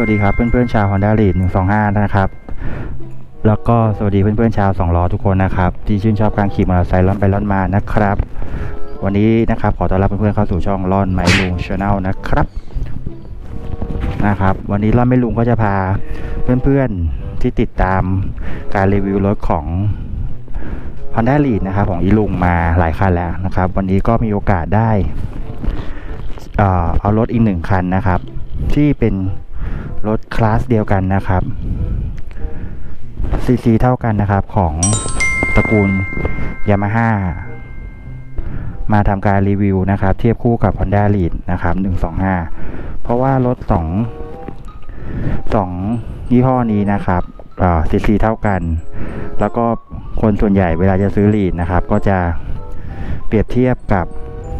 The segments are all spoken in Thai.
วัสดีครับสวัสดีครับเพื่อนๆชาว Honda l e a d 125 นะครับ แล้วก็สวัสดีเพื่อนๆชาว2ล้อทุกคนนะครับ ที่ชื่นชอบการขี่มอเตอร์ไซค์ล่อนไปล่อนมานะครับ วันนี้นะครับขอต้อนรับเพื่อนๆเข้าสู่ช่องล่อนไมลุงชาแนลนะครับนะครับ วันนี้ล่อนไม่ลุงก็จะพาเพื่อนๆที่ติดตามการรีวิวรถของ Honda l e a d นะครับของอีลุงมาหลายคันแล้วนะครับ วันนี้ก็มีโอกาสได้อ่อเอารถอีกหนึ่งคันนะครับ ที่เป็น รถคลาสเดียวกันนะครับซีซีเท่ากันนะครับของตระกูลยามาฮ่ามาทำการรีวิวนะครับ เทียบคู่กับ Honda l e a d นะครับ 125 เพราะว่ารถสองสองยี่ห้อนี้นะครับซีซีเท่ากัน แล้วก็คนส่วนใหญ่เวลาจะซื้อ l e a d นะครับ ก็จะเปรียบเทียบกับ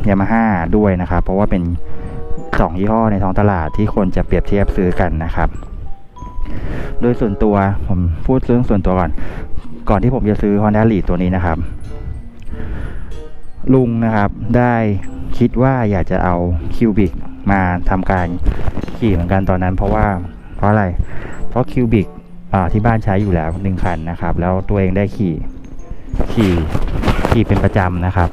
ยามาฮ่าด้วยนะครับ เพราะว่าเป็น สองยี่ห้อในท้องตลาดที่คนจะเปรียบเทียบซื้อกันนะครับ โดยส่วนตัวผมพูดเรื่องส่วนตัวก่อน ก่อนที่ผมจะซื้อ Honda l e a d ตัวนี้นะครับ ลุงนะครับได้คิดว่าอยากจะเอาคิวบิกมาทำการขี่เหมือนกันตอนนั้น เพราะว่าเพราะอะไร เพราะคิวบิกที่บ้านใช้อยู่แล้วหนึ่งคันนะครับ แล้วตัวเองได้ขี่ขี่ขี่เป็นประจำนะครับ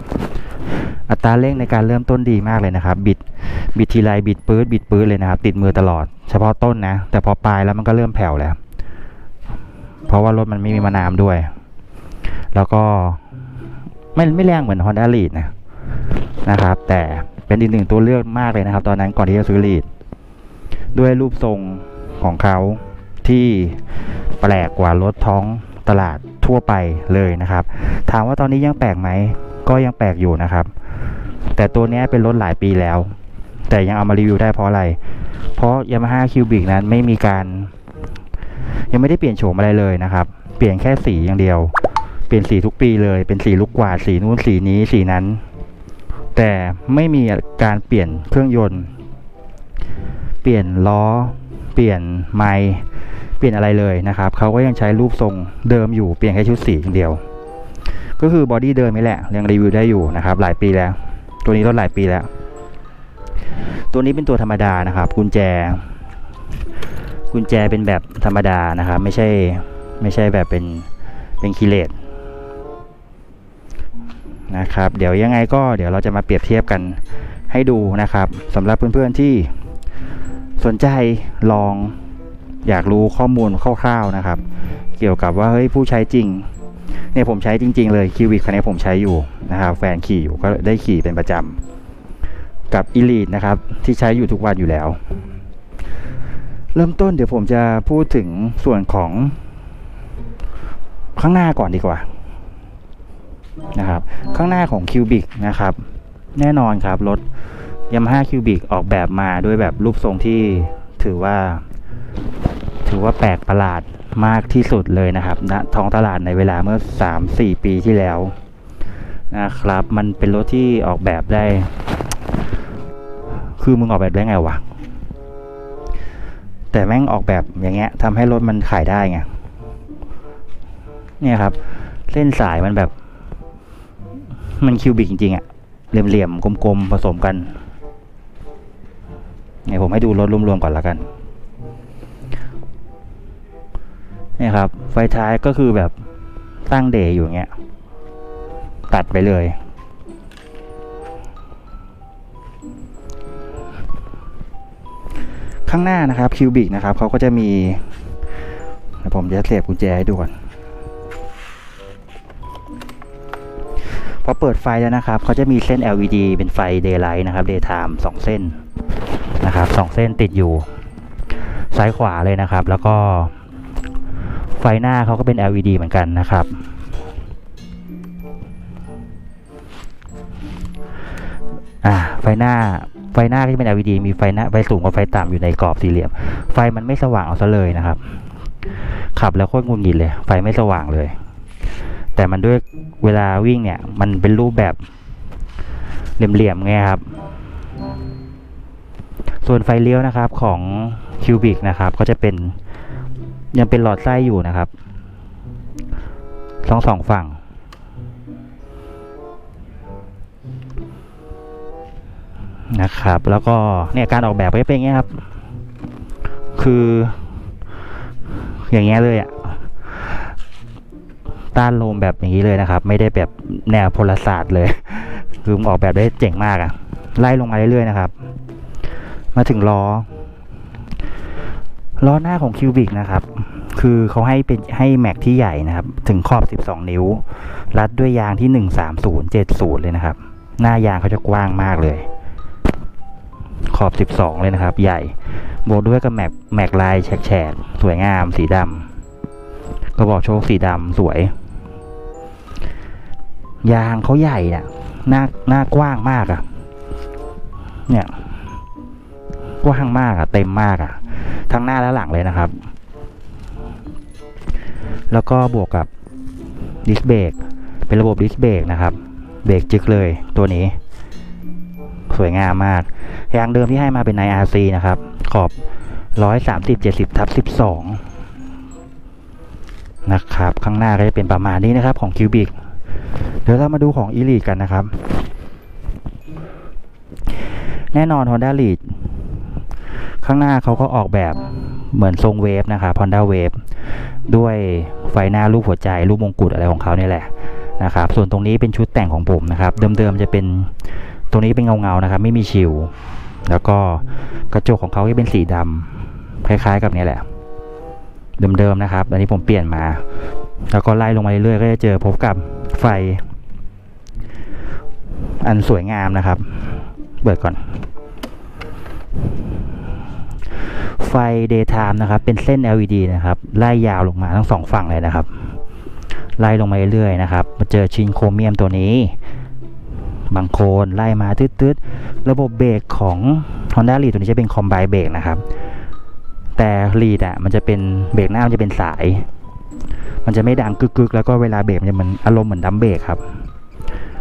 อัตราเร่งในการเริ่มต้นดีมากเลยนะครับ บิดบิดทีไรบิดปื๊ดบิดปื๊ดเลยนะครับ ติดมือตลอด เฉพาะต้นนะ แต่พอปลายแล้วมันก็เริ่มแผ่วแล้ว เพราะว่ารถมันไม่มีมานามด้วย แล้วก็ไม่ไม่แรงเหมือน Honda l e a d นะนะครับ แต่เป็นอีกหนึ่งตัวเลือกมากเลยนะครับ ตอนนั้นก่อนที่จะซื้อ l e a d ด้วยรูปทรงของเขาที่แปลกกว่ารถท้องตลาดทั่วไปเลยนะครับ ถามว่าตอนนี้ยังแปลกไหม ก็ยังแปลกอยู่นะครับ แต่ตัวนี้เป็นรถหลายปีแล้ว แต่ยังเอามารีวิวได้เพราะอะไร เพราะ Yamaha Cubic นั้นไม่มีการ ยังไม่ได้เปลี่ยนโฉมอะไรเลยนะครับ เปลี่ยนแค่สีอย่างเดียว เปลี่ยนสีทุกปีเลย เป็นสีลูกกวาดสีนู้นสีนี้สีนั้น แต่ไม่มีการเปลี่ยนเครื่องยนต์ เปลี่ยนล้อ เปลี่ยนไมล์เปลี่ยนอะไรเลยนะครับ เขาก็ยังใช้รูปทรงเดิมอยู่ เปลี่ยนแค่ชุดสีอย่างเดียว ก็คือบอดี้เดิมนี่แหละยังรีวิวได้อยู่นะครับ หลายปีแล้ว ตัวนี้รถหลายปีแล้ว ตัวนี้เป็นตัวธรรมดานะครับ กุญแจ กุญแจเป็นแบบธรรมดานะครับ ไม่ใช่ไม่ใช่แบบเป็นเป็นคีเลตนะครับ เดี๋ยวยังไงก็เดี๋ยวเราจะมาเปรียบเทียบกันให้ดูนะครับสำหรับเพื่อนๆที่สนใจลองอยากรู้ข้อมูลคร่าวๆนะครับ เกี่ยวกับว่าเฮ้ยผู้ใช้จริง เนี่ยผมใช้จริง ๆ เลยคิวบิกคันนี้ผมใช้อยู่นะครับแฟนขี่อยู่ก็ได้ขี่เป็นประจำกับ e l i t e นะครับที่ใช้อยู่ทุกวันอยู่แล้ว เริ่มต้นเดี๋ยวผมจะพูดถึงส่วนของข้างหน้าก่อนดีกว่านะครับข้างหน้าของ Cubic นะครับแน่นอนครับรถ Yamaha Cubic ออกแบบมาด้วยแบบรูปทรงที่ถือว่า ถือว่าแปลกประหลาด มากที่สุดเลยนะครับณท้องตลาดในเวลาเมื่อ 3-4 ปีที่แล้วนะครับ มันเป็นรถที่ออกแบบได้ คือมึงออกแบบได้ไงวะ แต่แม่งออกแบบอย่างเงี้ยทำให้รถมันขายได้ไง เนี่ยครับ เส้นสายมันแบบ มันคิวบิกจริงๆอะเหลี่ยมๆกลมๆผสมกันเนี่ยผมให้ดูรถรวมๆก่อนละกัน นี่ครับ ไฟท้ายก็คือแบบตั้งเดย์อยู่เงี้ย ตัดไปเลย ข้างหน้านะครับคิวบิกนะครับเขาก็จะมีผมจะเสียบกุญแจให้ดูก่อนพอเปิดไฟแล้วนะครับเขาจะมีเส้น LED เป็นไฟ Daylight นะครับ Daytime สองเส้นนะครับสองเส้นติดอยู่ ซ้ายขวาเลยนะครับ แล้วก็ ฟหน้าเขาก็เป็น LED เหมือนกันนะครับ อ่า ไฟหน้า ไฟหน้าก็จะเป็น LED มีไฟหน้า ไฟสูงกับไฟต่ำอยู่ในกรอบสี่เหลี่ยม ไฟมันไม่สว่างเอาซะเลยนะครับ ขับแล้วโคตรงุนงิดเลย ไฟไม่สว่างเลย แต่มันด้วยเวลาวิ่งเนี่ย มันเป็นรูปแบบเหลี่ยมๆไงครับ ส่วนไฟเลี้ยวนะครับของคิวบิกนะครับ ก็จะเป็น ยังเป็นหลอดไส้อยู่นะครับทั้งสองฝั่ง นะครับ แล้วก็เนี่ยการออกแบบก็จะเป็นอย่างเงี้ยครับ คือ อย่างเงี้ยเลยอะต้านลมแบบอย่างนี้เลยนะครับ ไม่ได้แบบแนวพลศาสตร์เลยคือออกแบบได้เจ๋งมากอะไล่ลงมาเรื่อยๆนะครับ มาถึงล้อ ล้อหน้าของคิวบิกนะครับ คือเขาให้เป็นให้แม็กที่ใหญ่นะครับ ถึงขอบ 12 นิ้ว รัดด้วยยางที่ 13070 เลยนะครับ หน้ายางเขาจะกว้างมากเลย ขอบ 12 เลยนะครับ ใหญ่ บวกด้วยกับแม็กแม็กลายแฉกๆ สวยงามสีดำกระบอกโชคสีดำสวย ยางเขาใหญ่น่ะหน้าหน้ากว้างมากอะ่ะ เนี่ย กว้างมากอะ่ะ เต็มมากอะ่ะ ทั้งหน้าและหลังเลยนะครับ แล้วก็บวกกับดิสเบรกเป็นระบบดิสเบรกนะครับ เบรกจึกเลยตัวนี้ สวยงามมากยางเดิมที่ให้มาเป็นใน RC นะครับ ขอบ 130 70ทับ12 นะครับ ข้างหน้าก็จะเป็นประมาณนี้นะครับของ Cubic เดี๋ยวเรามาดูของ Elite กันนะครับ แน่นอน Honda Lead ข้างหน้าเขาก็ออกแบบเหมือนทรงเวฟนะครับ Honda Wave ด้วยไฟหน้ารูปหัวใจ รูปมงกุฎอะไรของเขาเนี่ยแหละนะครับส่วนตรงนี้เป็นชุดแต่งของผมนะครับ เดิมๆจะเป็นตรงนี้เป็นเงาๆนะครับ ไม่มีชิว แล้วก็กระจกของเขาจะเป็นสีดำคล้ายๆกับเนี้แหละ เดิมๆนะครับ อันนี้ผมเปลี่ยนมา แล้วก็ไล่ลงมาเรื่อยๆก็จะเจอพบกับไฟ อันสวยงามนะครับ เปิดก่อน ไฟ daytime นะครับ เป็นเส้น LED นะครับไล่ยาวลงมาทั้งสองฝั่งเลยนะครับ ไล่ลงมาเรื่อยๆนะครับ มาเจอชินโครเมียมตัวนี้ บางโคนไล่มาตืดๆ ระบบเบรกของ Honda Lead ตัวนี้จะเป็นคอมไบเบรกนะครับ แต่ Lead อะมันจะเป็นเบรกหน้ามันจะเป็นสาย มันจะไม่ดังกึกๆ แล้วก็เวลาเบรกมันจะเหมือนอารมณ์เหมือนดัมเบรกครับ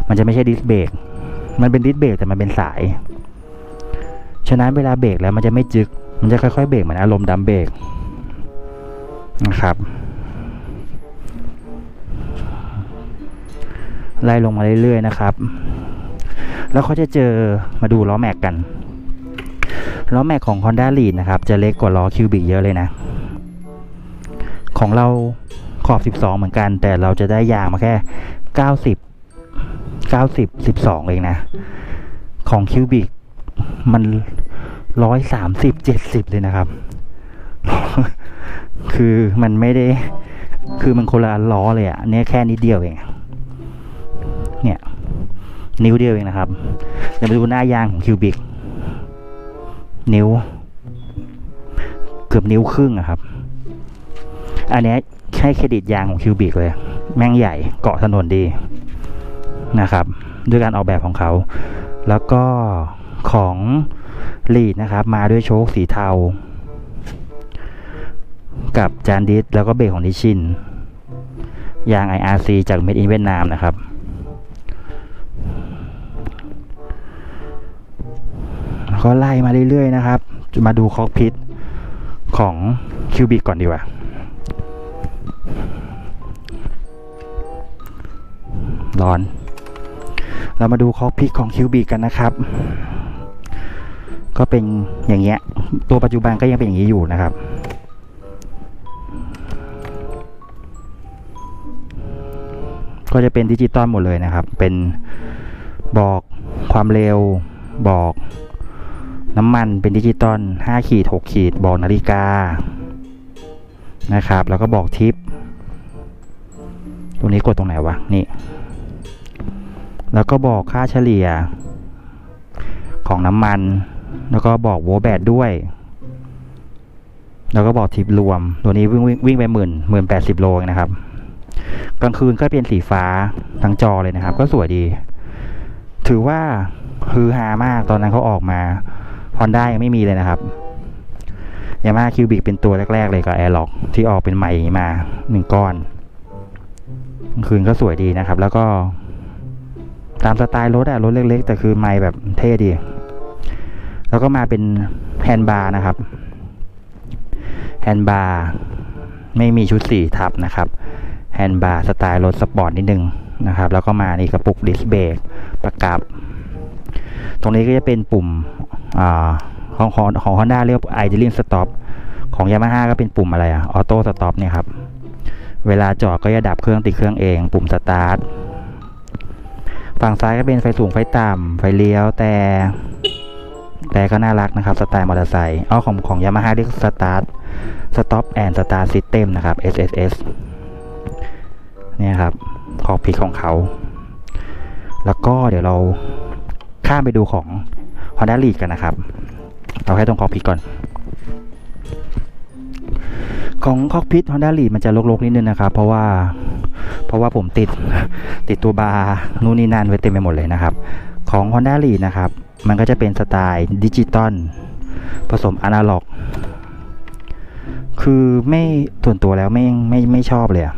มันจะไม่ใช่ดิสเบรกมันเป็นดิสเบรกแต่มันเป็นสาย ฉะนั้นเวลาเบรกแล้วมันจะไม่จึก มันจะค่อยๆเบรกเหมือนอารมณ์ดัมเบรกนะครับไล่ลงมาเรื่อยๆนะครับ แล้วเขาจะเจอมาดูล้อแม็กกันล้อแม็กของ Honda Lead นะครับ จะเล็กกว่าล้อคิวบิเยอะเลยนะ ของเราขอบ 12 เหมือนกัน แต่เราจะได้ยางมาแค่ 90 90 12 เองนะ ของคิวบิกมัน 130 70เจ็ดสิบเลยนะครับ คือมันไม่ได้ คือมันคนละล้อเลยอะเนี่ยแค่นิดเดียวเอง เนี่ย นิ้วเดียวเองนะครับ เดี๋ยวมาดูหน้ายางของคิวบิก นิ้ว เกือบนิ้วครึ่งอะครับ อันเนี้ยให้เครดิตยางของคิวบิกเลย แม่งใหญ่เกาะถนนดีนะครับ ด้วยการออกแบบของเขา แล้วก็ของ ลีดนะครับ มาด้วยโชคสีเทา กับจานดิสแล้วก็เบรกของนิชิน ยาง IRC จากเมดอินเวียดนามนะครับแล้วก็ไล่มาเรื่อยๆนะครับ มาดูคอกพิทของคิวบิกก่อนดีกว่าร้อน เรามาดูคอกพิทของคิวบิกกันนะครับ ก็เป็นอย่างเงี้ย ตัวปัจจุบันก็ยังเป็นอย่างนี้อยู่นะครับ ก็จะเป็นดิจิตอลหมดเลยนะครับ เป็นบอกความเร็วบอกน้ำมันเป็นดิจิตอล5ขีด6ขีดบอกนาฬิกา นะครับ แล้วก็บอกทิป ตรงนี้กดตรงไหนวะ นี่ แล้วก็บอกค่าเฉลี่ยของน้ำมัน แล้วก็บอกโวแบตด้วย แล้วก็บอกทิปรวม ตัวนี้วิ่งวิ่งวิ่งไปหมื่นหมื่นแปดสิบโลนะครับ กลางคืนก็เป็นสีฟ้าทั้งจอเลยนะครับ ก็สวยดี ถือว่าฮือฮามากตอนนั้นเขาออกมา Honda ยังไม่มีเลยนะครับยามาคิวบิกเป็นตัวแรก ๆ เลยกับ Airlock ที่ออกเป็นใหม่มาหนึ่งก้อนกลางคืนก็สวยดีนะครับ แล้วก็ตามสไตล์รถอะรถเล็ก ๆ แต่คือไม่แบบเท่ดี แล้วก็มาเป็นแฮนด์บาร์นะครับแฮนด์บาร์ไม่มีชุดสี่ทับนะครับแฮนด์บาร์สไตล์รถสปอร์ตนิดนึงนะครับ แล้วก็มานี่กระปุกดิสเบรกประกับ ตรงนี้ก็จะเป็นปุ่มอของของของ Honda เรียก idling stop ของยามาฮ่าก็เป็นปุ่มอะไรอะออโต้สต็อปเนี่ยครับ เวลาจอดก็จะดับเครื่องติดเครื่องเอง ปุ่มสตาร์ทฝั่งซ้ายก็เป็นไฟสูงไฟต่ำไฟเลี้ยวแต่ แต่ก็น่ารักนะครับ สไตล์มอเตอร์ไซค์เอาของของยามาฮ่าเรียกสตาร์ทสต็อปแอนด์สตาร์ทซิสเต็มนะครับ SSS เนี่ยครับขอบพิกของเขา แล้วก็เดี๋ยวเราข้ามไปดูของ Honda Lead กันนะครับ เอาแค่ตรงคอกพิทก่อน ของคอกพิท Honda Lead มันจะลกๆนิดนึงนะครับ เพราะว่าเพราะว่าผมติดติดตัวบาร์นู่นนี่นั่นไว้เต็มไปหมดเลยนะครับ ของ Honda Lead นะครับ มันก็จะเป็นสไตล์ดิจิตอลผสมอนาล็อก คือไม่ส่วนตัวแล้วไม่ไม่ไม่ชอบเลยอะ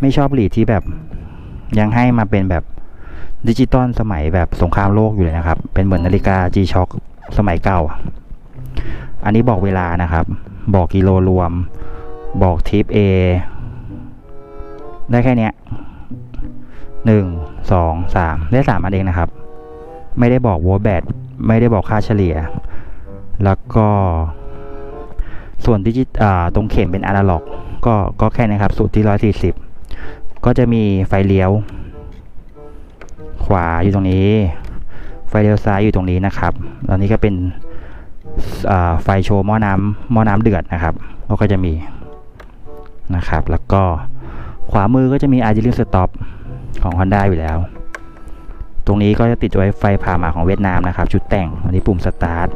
ไม่ชอบลีดที่แบบยังให้มาเป็นแบบดิจิตอลสมัยแบบสงครามโลกอยู่เลยนะครับ เป็นเหมือนนาฬิกา G-Shock สมัยเก่า อันนี้บอกเวลานะครับ บอกกิโลรวม บอกทิป A ได้แค่เนี้ย หนึ่งสองสามได้สามอันเองนะครับ ไม่ได้บอกวอแบตไม่ได้บอกค่าเฉลี่ย แล้วก็ส่วนดิจิตตรงเข็มเป็นอนาล็อก ก็ก็แค่นี้ครับสูตรที่ร้อยสี่สิบก็จะมีไฟเลี้ยว ขวาอยู่ตรงนี้ ไฟเลี้ยวซ้ายอยู่ตรงนี้นะครับตอนนี้ก็เป็นไฟโชว์หม้อน้ำหม้อน้ำเดือดนะครับก็จะมีนะครับ แล้วก็ขวามือก็จะมี a r g i l i n Stop ของ Honda อยู่แล้ว ตรงนี้ก็จะติดไว้ไฟผ่าหมาของเวียดนามนะครับ ชุดแต่งอันนี้ปุ่มสตาร์ท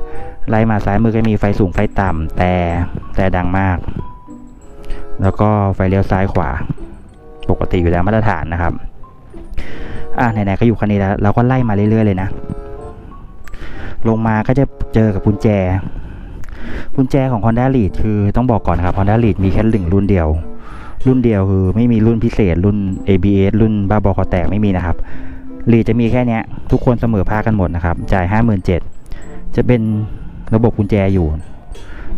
ไล่มาซ้ายมือก็มีไฟสูงไฟต่ำแต่แต่ดังมาก แล้วก็ไฟเลี้ยวซ้ายขวา ปกติอยู่แล้วมาตรฐานนะครับอะไหนๆก็อยู่คันนี้แล้วเราก็ไล่มาเรื่อยๆเลยนะ ลงมาก็จะเจอกับกุญแจกุญแจของ Honda Lead คือต้องบอกก่อนนะครับ Honda Lead มีแค่หนึ่งรุ่นเดียว รุ่นเดียวคือไม่มีรุ่นพิเศษรุ่น ABS รุ่นบ้าบอคอแตกไม่มีนะครับ Lead จะมีแค่นี้ทุกคนเสมอภาคกันหมดนะครับ จ่าย 57,000จะเป็นระบบกุญแจอยู่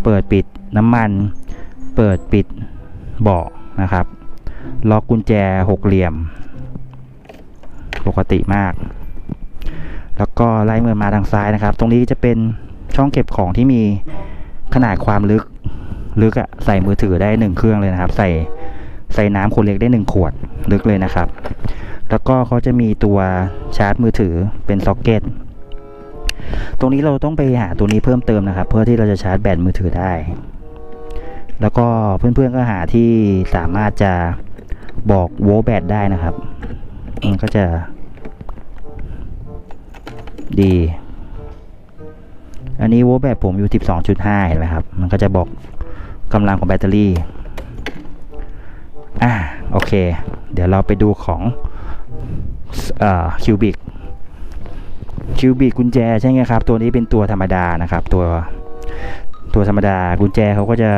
เปิดปิดน้ำมัน เปิดปิดเบาะนะครับ ล็อกกุญแจหกเหลี่ยม ปกติมาก แล้วก็ไล่มือมาทางซ้ายนะครับ ตรงนี้จะเป็นช่องเก็บของที่มีขนาดความลึกลึกอะใส่มือถือได้หนึ่งเครื่องเลยนะครับ ใส่ ใส่น้ำขวดเล็กได้หนึ่งขวดลึกเลยนะครับ แล้วก็เขาจะมีตัวชาร์จมือถือเป็นซ็อกเก็ตตรงนี้เราต้องไปหาตัวนี้เพิ่มเติมนะครับ เพื่อที่เราจะชาร์จแบตมือถือได้ แล้วก็เพื่อนๆก็หาที่สามารถจะบอกโวลต์แบตได้นะครับมันก็จะ ดี อันนี้โวลต์แบตผมอยู่ 12.5เห็นไหมครับ มันก็จะบอกกำลังของแบตเตอรี่ อ่าโอเค เดี๋ยวเราไปดูของคิวบิกคิวบิกกุญแจใช่ไหมครับ ตัวนี้เป็นตัวธรรมดานะครับ ตัวตัวธรรมดากุญแจเขาก็จะ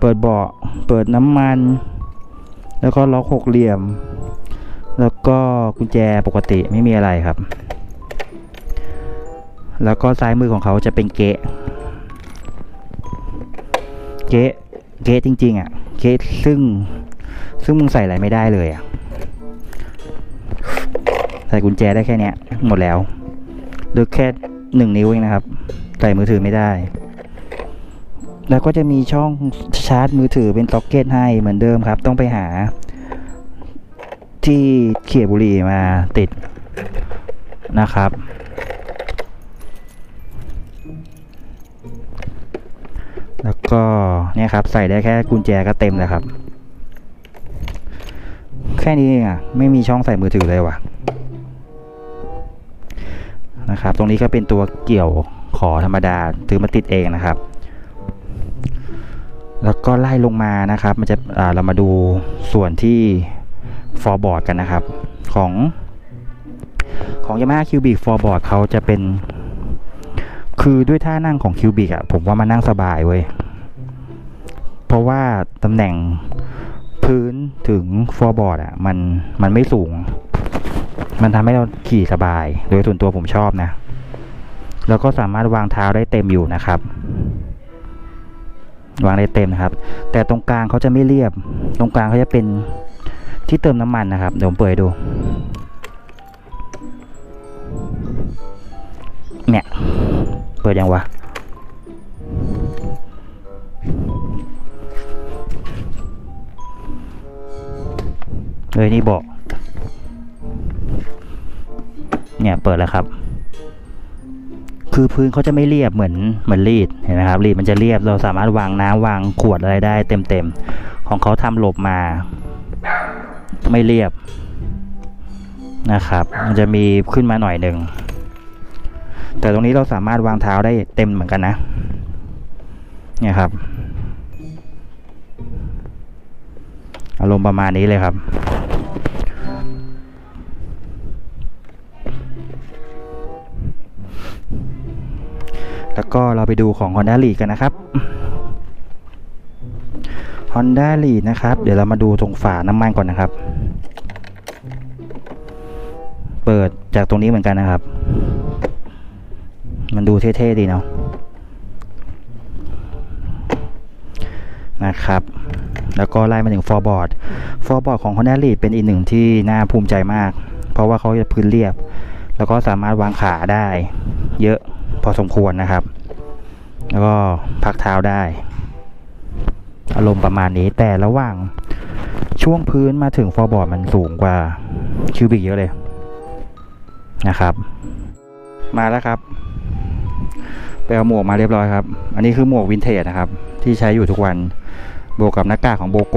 เปิดเบาะเปิดน้ำมัน แล้วก็ล็อกหกเหลี่ยม แล้วก็กุญแจปกติไม่มีอะไรครับ แล้วก็ซ้ายมือของเขาจะเป็นเกะ เกะเกะจริงๆอะ เกะซึ่ง ซึ่งมึงใส่อะไรไม่ได้เลยอะใส่กุญแจได้แค่เนี้ย หมดแล้วเหลือแค่หนึ่งนิ้วเองนะครับ ใส่มือถือไม่ได้ แล้วก็จะมีช่องชาร์จมือถือเป็นซ็อกเก็ตให้เหมือนเดิมครับ ต้องไปหา ที่เขียบุหรีมาติดนะครับ แล้วก็เนี่ยครับใส่ได้แค่กุญแจก็เต็มแล้วครับ แค่นี้เองอะไม่มีช่องใส่มือถือเลยว่ะนะครับ ตรงนี้ก็เป็นตัวเกี่ยวขอธรรมดาถือมาติดเองนะครับ แล้วก็ไล่ลงมานะครับ มันจะอ่าเรามาดูส่วนที่ฟอร์บอร์ดกันนะครับ ของของ Yamaha Cubic ฟอร์บอร์ดเขาจะเป็น คือด้วยท่านั่งของ Cubic อะผมว่ามันนั่งสบายเว้ย เพราะว่าตำแหน่งพื้นถึงฟอร์บอร์ดอะมันมันไม่สูง มันทำให้เราขี่สบาย โดยส่วนตัวผมชอบนะ แล้วก็สามารถวางเท้าได้เต็มอยู่นะครับ วางได้เต็มนะครับ แต่ตรงกลางเขาจะไม่เรียบ ตรงกลางเขาจะเป็นที่เติมน้ำมันนะครับ เดี๋ยวผมเปิดดูเนี่ย เปิดยังวะเฮ้ยนี่บอกเนี่ยเปิดแล้วครับ คือพื้นเขาจะไม่เรียบเหมือนเหมือนรีดเห็นไหมครับรีดมันจะเรียบเราสามารถวางน้ำวางขวดอะไรได้เต็มเต็มของเขาทำหลบมา ไม่เรียบนะครับ มันจะมีขึ้นมาหน่อยหนึ่ง แต่ตรงนี้เราสามารถวางเท้าได้เต็มเหมือนกันนะ เนี่ยครับ อารมณ์ประมาณนี้เลยครับ แล้วก็เราไปดูของ Honda l e a กันนะครับ Honda l e a d นะครับ เดี๋ยวเรามาดูตรงฝาน้ำมันก่อนนะครับเปิดจากตรงนี้เหมือนกันนะครับ มันดูเท่ๆดีเนาะนะครับ แล้วก็ไล่มาถึงฟอร์บอร์ดฟอร์บอร์ดของ Honda l e a d เป็นอีกหนึ่งที่น่าภูมิใจมาก เพราะว่าเขาจะพื้นเรียบ แล้วก็สามารถวางขาได้ เยอะพอสมควรนะครับ แล้วก็พักเท้าได้ อารมณ์ประมาณนี้แต่ระหว่างช่วงพื้นมาถึงฟอร์บอร์ดมันสูงกว่าคิวบิกเยอะเลยนะครับ มาแล้วครับ ไปเอาหมวกมาเรียบร้อยครับ อันนี้คือหมวกวินเทจนะครับ ที่ใช้อยู่ทุกวันบวกกับหน้ากากของโบโก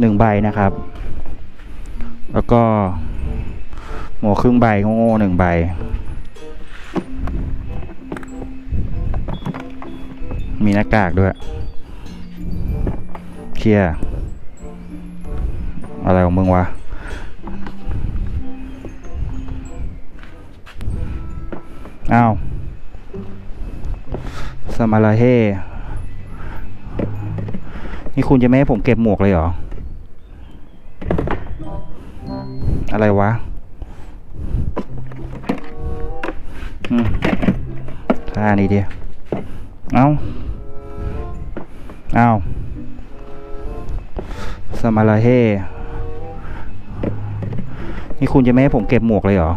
หนึ่งใบนะครับ แล้วก็หมวกครึ่งใบโง่ๆหนึ่งใบ มีหน้ากากด้วย เคลียร์อะไรของมึงวะ อ้าวสมาลาเฮนี่คุณจะไม่ให้ผมเก็บหมวกเลยเหรอ อะไรวะอืมท่านี้ดิเอาเอาสมาลาเฮนี่คุณจะไม่ให้ผมเก็บหมวกเลยเหรอ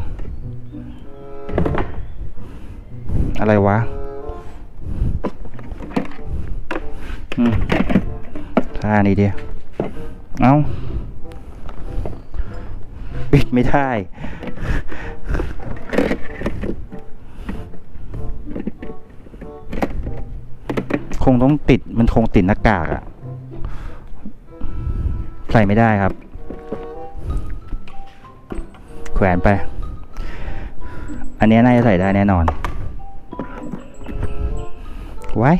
อะไรวะอืมท่านี้ดิเอาปิดไม่ได้คงต้องติดมันคงติดหน้ากากอะใส่ไม่ได้ครับ แขวนไป อันนี้น่าจะใส่ได้แน่นอน ไว้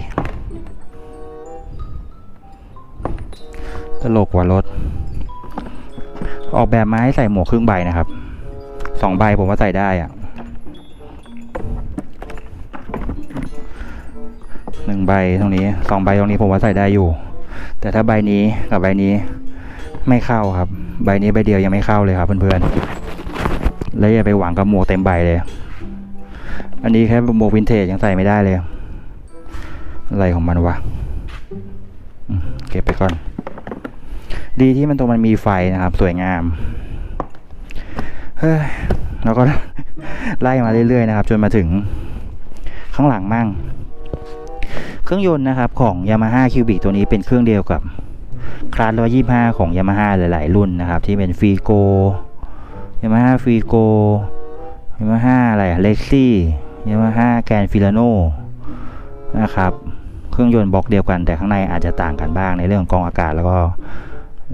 ตลกว่ารถ ออกแบบมาให้ใส่หมวกครึ่งใบนะครับสองใบผมว่าใส่ได้อะหนึ่งใบตรงนี้สองใบตรงนี้ผมว่าใส่ได้อยู่ แต่ถ้าใบนี้กับใบนี้ไม่เข้าครับ ใบนี้ใบเดียวยังไม่เข้าเลยครับเพื่อนๆแล้วอย่าไปหวังกับหมวกเต็มใบเลย อันนี้แค่หมวกวินเทจยังใส่ไม่ได้เลย อะไรของมันวะเก็บไปก่อน ดีที่มันตรงมันมีไฟนะครับ สวยงาม เฮ้ยแล้วก็ไล่มาเรื่อยๆนะครับ จนมาถึงข้างหลังมั่ง เครื่องยนต์นะครับของ Yamaha Cubic ตัวนี้เป็นเครื่องเดียวกับคลาส125ของ Yamaha หลาย ๆ รุ่นนะครับ ที่เป็นฟีโก Yamaha ฟีโก Yamaha อะไรเล็กซี่ Yamaha แกนฟิลาโนนะครับ เครื่องยนต์บล็อกเดียวกัน แต่ข้างในอาจจะต่างกันบ้างในเรื่องกองอากาศแล้วก็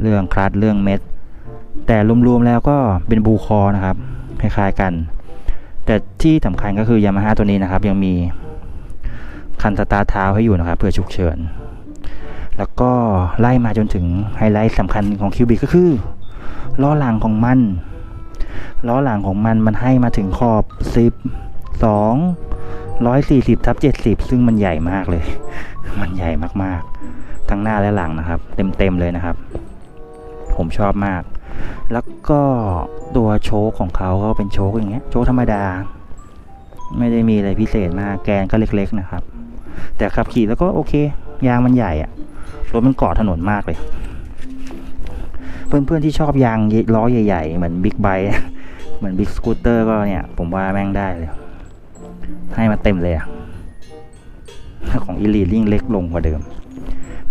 เรื่องคลัตช์เรื่องเม็ด แต่รวมๆแล้วก็เป็นบูคอนะครับคล้ายๆกัน แต่ที่สำคัญก็คือยามาฮ่าตัวนี้นะครับ ยังมีคันสตาร์เท้าให้อยู่นะครับ เพื่อฉุกเฉิน แล้วก็ไล่มาจนถึงไฮไลท์สำคัญของคิวบิกก็คือล้อหลังของมันล้อหลังของมันมันให้มาถึงขอบ 10 2 140ทับ70ซึ่งมันใหญ่มากเลย มันใหญ่มากๆ ทั้งหน้าและหลังนะครับ เต็มๆเลยนะครับ ผมชอบมาก แล้วก็ตัวโชคของเขาก็เป็นโชคอย่างเงี้ย โชคธรรมดา ไม่ได้มีอะไรพิเศษมาก แกนก็เล็ก ๆนะครับ แต่ขับขี่แล้วก็โอเค ยางมันใหญ่อะรถมันเกาะถนนมากเลย เพื่อนๆที่ชอบยางล้อใหญ่ ๆ เหมือนบิ๊กไบค์เหมือนบิ๊กสกูตเตอร์ก็เนี่ย ผมว่าแม่งได้เลย ให้มาเต็มเลยอะของอีลียิ่งเล็กลงกว่าเดิม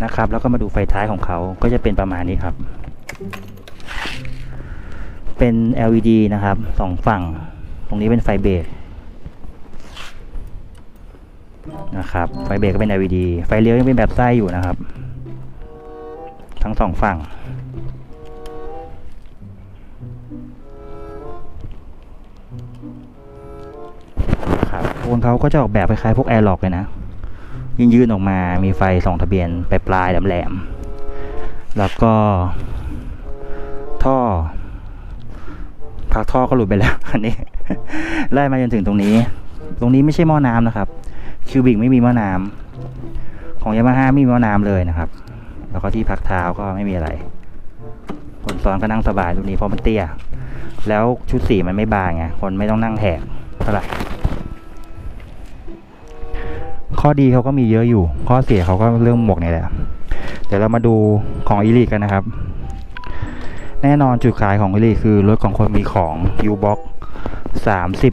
นะครับ แล้วก็มาดูไฟท้ายของเขาก็จะเป็นประมาณนี้ครับ เป็น LED นะครับสองฝั่ง ตรงนี้เป็นไฟเบรกนะครับ ไฟเบรกก็เป็น LED ไฟเลี้ยวยังเป็นแบบไส้อยู่นะครับ ทั้งสองฝั่ง ครับวงเขาก็จะออกแบบคล้ายๆพวกแอร์ล็อกเลยนะยื่นๆออกมามีไฟสองทะเบียนปลายปลายๆแหลมๆแล้วก็ท่อพักท่อก็หลุดไปแล้วอันนี้ไล่มาจนถึงตรงนี้ ตรงนี้ไม่ใช่หม้อน้ำนะครับคิวบิกไม่มีหม้อน้ำของยามาฮ่าไม่มีหม้อน้ำเลยนะครับ แล้วก็ที่พักเท้าก็ไม่มีอะไรคนซ้อนก็นั่งสบายตรงนี้เพราะมันเตี้ย แล้วชุดสีมันไม่บางไงคนไม่ต้องนั่งแหกเท่าไหร่ ข้อดีเขาก็มีเยอะอยู่ ข้อเสียเขาก็เรื่องหมวกนี่แหละ เดี๋ยวเรามาดูของอีลีกันนะครับ แน่นอนจุดขายของอีลีคือรถของคนมีของ u b o x สามสิบ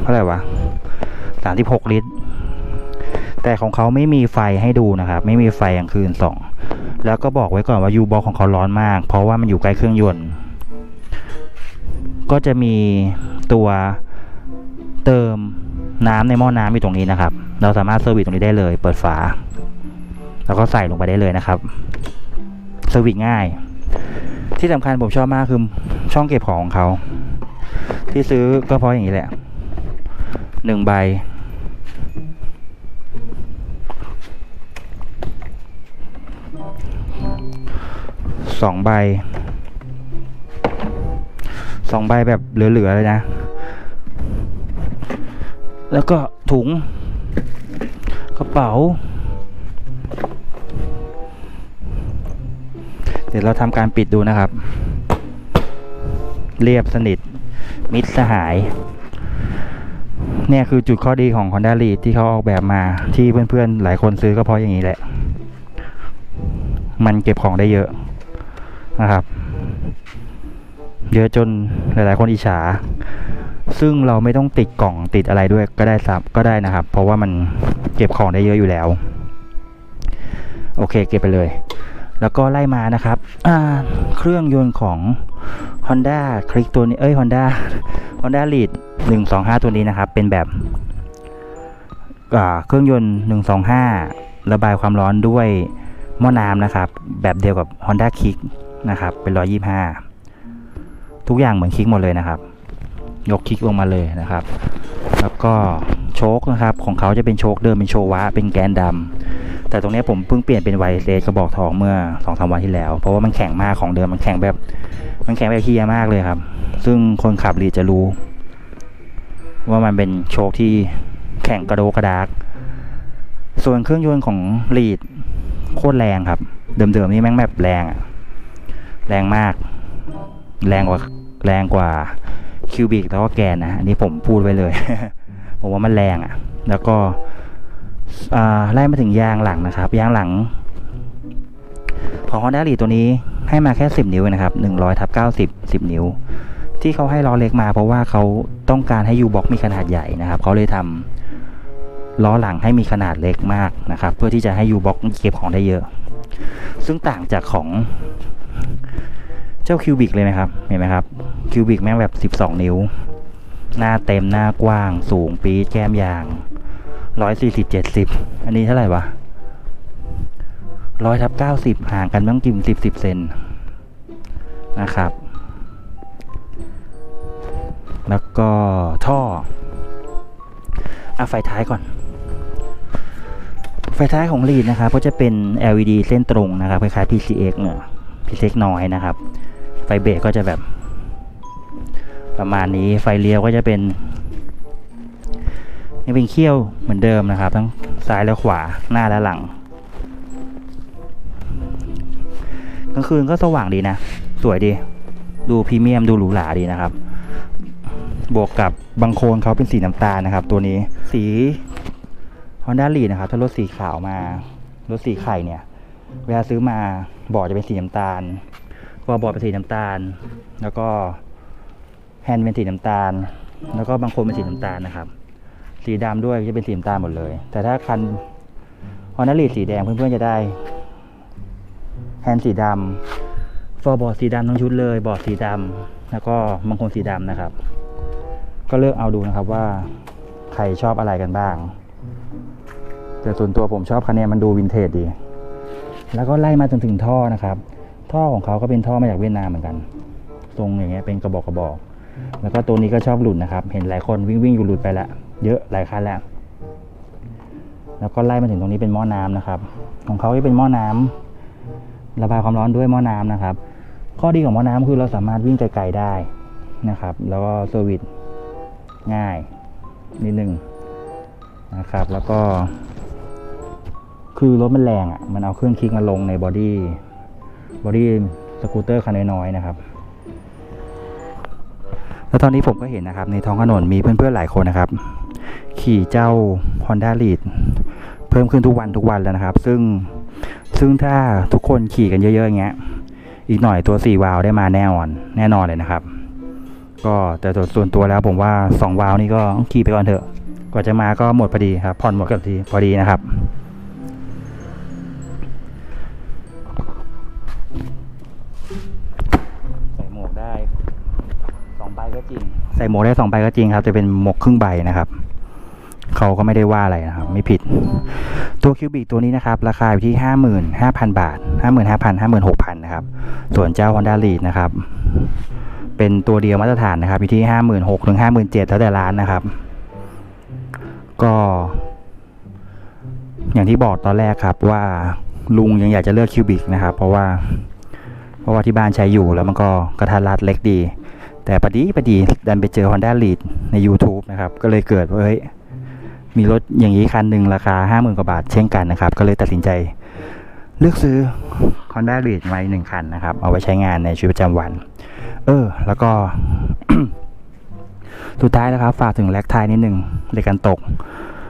เท่าไหร่วะสามสิบหกลิตร แต่ของเขาไม่มีไฟให้ดูนะครับ ไม่มีไฟกลางคืนส่อง แล้วก็บอกไว้ก่อนว่า u b o x ของเขาร้อนมาก เพราะว่ามันอยู่ใกล้เครื่องยนต์ ก็จะมีตัวเติมน้ำในหม้อน้ำอยู่ตรงนี้นะครับ เราสามารถเซอร์วิสตรงนี้ได้เลย เปิดฝา แล้วก็ใส่ลงไปได้เลยนะครับเซอร์วิสง่าย ที่สำคัญผมชอบมากคือช่องเก็บของของเขา ที่ซื้อก็เพราะอย่างนี้แหละหนึ่งใบสองใบสองใบแบบเหลือ ๆ เลยนะ แล้วก็ถุง กระเป๋า เดี๋ยวเราทำการปิดดูนะครับ เรียบสนิท มิตรสหาย เนี่ยคือจุดข้อดีของ Honda l e a d ที่เขาออกแบบมาที่เพื่อนๆ หลายคนซื้อก็เพราะอย่างนี้แหละ มันเก็บของได้เยอะนะครับ เยอะจนหลายๆ คนอิจฉาซึ่งเราไม่ต้องติดกล่องติดอะไรด้วยก็ได้ซับก็ได้นะครับ เพราะว่ามัน เก็บของได้เยอะอยู่แล้ว โอเคเก็บไปเลย แล้วก็ไล่มานะครับเครื่องยนต์ของ Honda คลิกตัวนี้เอ้ย Honda Honda Lead 125 ตัวนี้นะครับ เป็นแบบเครื่องยนต์ 125 ระบายความร้อนด้วยหม้อน้ำนะครับ แบบเดียวกับ Honda Kick นะครับ เป็น 125 ทุกอย่างเหมือนคิกหมดเลยนะครับ ยกคลิกลงมาเลยนะครับ แล้วก็ โชคนะครับ ของเขาจะเป็นโชคเดิมเป็นโชวะ เป็นแกนดำแต่ตรงนี้ผมเพิ่งเปลี่ยนเป็นไวเลสกระบอกทองเมื่อสองสาวันที่แล้ว เพราะว่ามันแข็งมากของเดิมมันแข็งแบบ มันแข็งแบบเฮียมากเลยครับ ซึ่งคนขับรีจะรู้ ว่ามันเป็นโชคที่แข็งกระโดกกระดาก ส่วนเครื่องยนต์ของรีดโคตรแรงครับ เดิมๆนี่แม่งแบบแรงอะแรงมาก แรงกว่าแรงกว่าคิวบิกแล้วก็แกนนะ อันนี้ผมพูดไว้เลย ผมว่ามันแรงอะ่ะ แล้วก็ไล่มาถึงยางหลังนะครับ ยางหลัง ของ Honda l e a ตัวนี้ให้มาแค่ 10 นิ้วนะครับ100ทับ90 10 นิ้ว ที่เขาให้ล้อเล็กมาเพราะว่าเขาต้องการให้ U-Box มีขนาดใหญ่นะครับเขาเลยทำล้อหลังให้มีขนาดเล็กมากนะครับ เพื่อที่จะให้ U-Box เก็บของได้เยอะ ซึ่งต่างจากของเจ้าคิวบิกเลยไหมครับ เห็นไหมครับคิวบิกแม่งแบบ 12 นิ้ว หน้าเต็มหน้ากว้างสูงปีแก้มยาง140 70อันนี้เท่าไหร่วะร้อยทับเก้าสิบห่างกันบ้างกิมสิบสิบเซนนะครับ แล้วก็ท่ออะไฟท้ายก่อน ไฟท้ายของลีดนะครับก็จะเป็น LED เส้นตรงนะครับคล้ายๆ PCX เนี่ย PCX น้อยนะครับ ไฟเบรกก็จะแบบ ประมาณนี้ไฟเลี้ยวก็จะเป็นยังเป็นเขี้ยวเหมือนเดิมนะครับ ทั้งซ้ายและขวาหน้าและหลังกลางคืนก็สว่างดีนะ สวยดี ดูพรีเมียมดูหรูหราดีนะครับ บวกกับบางโคนเขาเป็นสีน้ำตาลนะครับ ตัวนี้สี Honda l e a d นะครับ ถ้ารถสีขาวมารถสีไข่เนี่ย เวลาซื้อมาบอร์ดจะเป็นสีน้ำตาลตัวบอร์ดเป็นสีน้ำตาล แล้วก็ แฮนด์เป็นสีน้ำตาล แล้วก็บางโคนเป็นสีน้ำตาลนะครับ สีดำด้วยจะเป็นสีน้ำตาลหมดเลย แต่ถ้าคัน Honda l e a d สีแดงเพื่อนๆจะได้ แฮนด์สีดำฟอร์บอร์ดสีดำทั้งชุดเลย บอร์ดสีดำแล้วก็บางคนสีดำนะครับ ก็เลือกเอาดูนะครับว่าใครชอบอะไรกันบ้าง แต่ส่วนตัวผมชอบคันนี้มันดูวินเทจดี แล้วก็ไล่มาจนถึงท่อนะครับ ท่อของเขาก็เป็นท่อมาจากเวียดนามเหมือนกัน ทรงอย่างเงี้ยเป็นกระบอกกระบอก แล้วก็ตัวนี้ก็ชอบหลุดนะครับ เห็นหลายคนวิ่งวิ่งอยู่หลุดไปแล้วเยอะหลายคันแล้วแล้วก็ไล่มาถึงตรงนี้เป็นหม้อน้ำนะครับ ของเขาที่เป็นหม้อน้ำระบายความร้อนด้วยหม้อน้ำนะครับ ข้อดีของหม้อน้ำคือเราสามารถวิ่งไกลๆได้นะครับ แล้วก็เซอร์วิสง่ายนิดนึงนะครับ แล้วก็ คือรถมันแรงอะ มันเอาเครื่องคลิกมาลงในบอดี้บอดี้สกูตเตอร์คันน้อยๆนะครับ แล้วตอนนี้ผมก็เห็นนะครับ ในท้องถนนมีเพื่อนๆหลายคนนะครับ ขี่เจ้า Honda Lead เพิ่มขึ้นทุกวันทุกวันแล้วนะครับ ซึ่งซึ่งถ้าทุกคนขี่กันเยอะๆอย่างเงี้ยอีกหน่อยตัว4วาล์วได้มาแน่นอนแน่นอนเลยนะครับ ก็แต่ส่วนตัวแล้วผมว่า2วาล์วนี่ก็ขี่ไปก่อนเถอะกว่าจะมาก็หมดพอดีครับผ่อนหมดกับทีพอดีนะครับ ใส่หมวกได้สองใบก็จริงครับ จะเป็นหมวกครึ่งใบนะครับเขาก็ไม่ได้ว่าอะไรนะครับ ไม่ผิด ตัวคิวบิกตัวนี้นะครับ ราคาอยู่ที่ห้าหมื่นห้าพันบาทห้าหมื่นห้าพันห้าหมื่นหกพันนะครับ ส่วนเจ้า Honda Lead นะครับ เป็นตัวเดียวมาตรฐานนะครับอยู่ที่ห้าหมื่นหกถึงห้าหมื่นเจ็ดแล้วแต่ร้านนะครับ ก็ อย่างที่บอกตอนแรกครับว่าลุงยังอยากจะเลือกคิวบิกนะครับ เพราะว่า เพราะว่าที่บ้านใช้อยู่แล้วมันก็กระทัดรัดเล็กดี แต่พอดีพอดีดันไปเจอ Honda Lead ใน YouTube นะครับ ก็เลยเกิดว่าเฮ้ยมีรถอย่างนี้คันหนึ่งราคา 50,000 กว่าบาทเช่นกันนะครับ ก็เลยตัดสินใจเลือกซื้อ Honda Lead มาอีกหนึ่งคันนะครับ เอาไว้ใช้งานในชีวิตประจำวัน เออ แล้วก็สุดท้ายแล้วครับ ฝากถึงแล็กไทยนิดหนึ่งเหล็กกันตก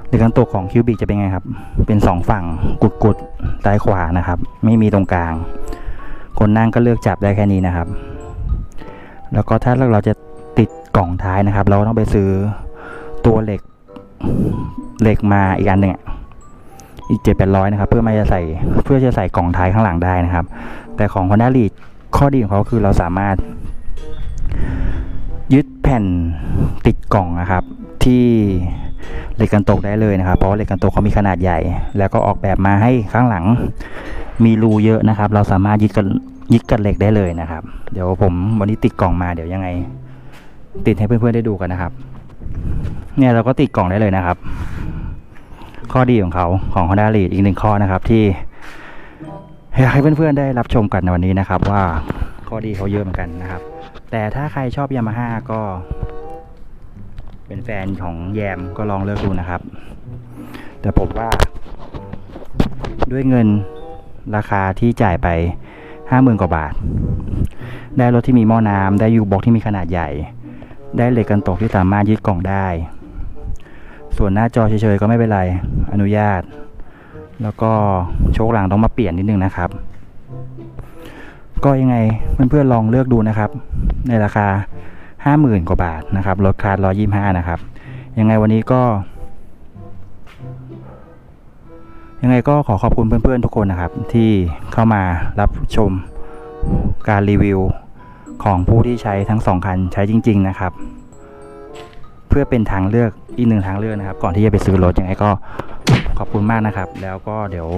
เหล็กกันตกของคิวบิกจะเป็นไงครับ เป็นสองฝั่งกุดกุดซ้ายขวานะครับ ไม่มีตรงกลาง คนนั่งก็เลือกจับได้แค่นี้นะครับ แล้วก็ถ้าเราจะติดกล่องท้ายนะครับ เราต้องไปซื้อตัวเหล็กเหล็กมาอีกอันหนึ่งอะอีกเจ็ดแปดร้อยนะครับ เพื่อมาจะใส่เพื่อจะใส่กล่องท้ายข้างหลังได้นะครับ แต่ของ Honda Lead ข้อดีของเขาคือเราสามารถ ยึดแผ่นติดกล่องนะครับ ที่เหล็กกันตกได้เลยนะครับ เพราะเหล็กกันตกเขามีขนาดใหญ่ แล้วก็ออกแบบมาให้ข้างหลังมีรูเยอะนะครับ เราสามารถยึดกัน ยึดกับเหล็กได้เลยนะครับ เดี๋ยวผมวันนี้ติดกล่องมาเดี๋ยวยังไง ติดให้เพื่อนๆได้ดูกันนะครับ เนี่ยเราก็ติดกล่องได้เลยนะครับ ข้อดีของเขาของ Honda Lead อีกหนึ่งข้อนะครับที่อยากให้เพื่อนๆได้รับชมกันในวันนี้นะครับ ว่าข้อดีเขาเยอะเหมือนกันนะครับ แต่ถ้าใครชอบยามาฮ่าก็ เป็นแฟนของแยมก็ลองเลือกดูนะครับ แต่ผมว่า ด้วยเงินราคาที่จ่ายไป ห้าหมื่นกว่าบาท ได้รถที่มีหม้อน้ำได้ยูบ็อกที่มีขนาดใหญ่ ได้เหล็กกันตกที่สามารถยึดกล่องได้ ส่วนหน้าจอเฉยๆก็ไม่เป็นไร อนุญาต แล้วก็โชคหลังต้องมาเปลี่ยนนิดนึงนะครับ ก็ยังไงเพื่อนๆลองเลือกดูนะครับ ในราคาห้าหมื่นกว่าบาทนะครับ รถคาร์ร้อยยี่ห้านะครับ ยังไงวันนี้ก็ ยังไงก็ขอขอบคุณเพื่อนๆทุกคนนะครับ ที่เข้ามารับชมการรีวิวของผู้ที่ใช้ทั้งสองคันใช้จริง ๆนะครับ เพื่อเป็นทางเลือกอีกหนึ่งทางเลือกนะครับ ก่อนที่จะไปซื้อรถยังไงก็ขอบคุณมากนะครับ แล้วก็เดี๋ยว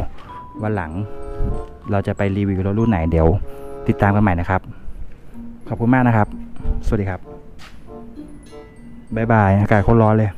วันหลังเราจะไปรีวิวรถรุ่นไหนเดี๋ยว ติดตามกันใหม่นะครับ ขอบคุณมากนะครับ สวัสดีครับบ๊ายบายอากาศโคตรร้อนเลย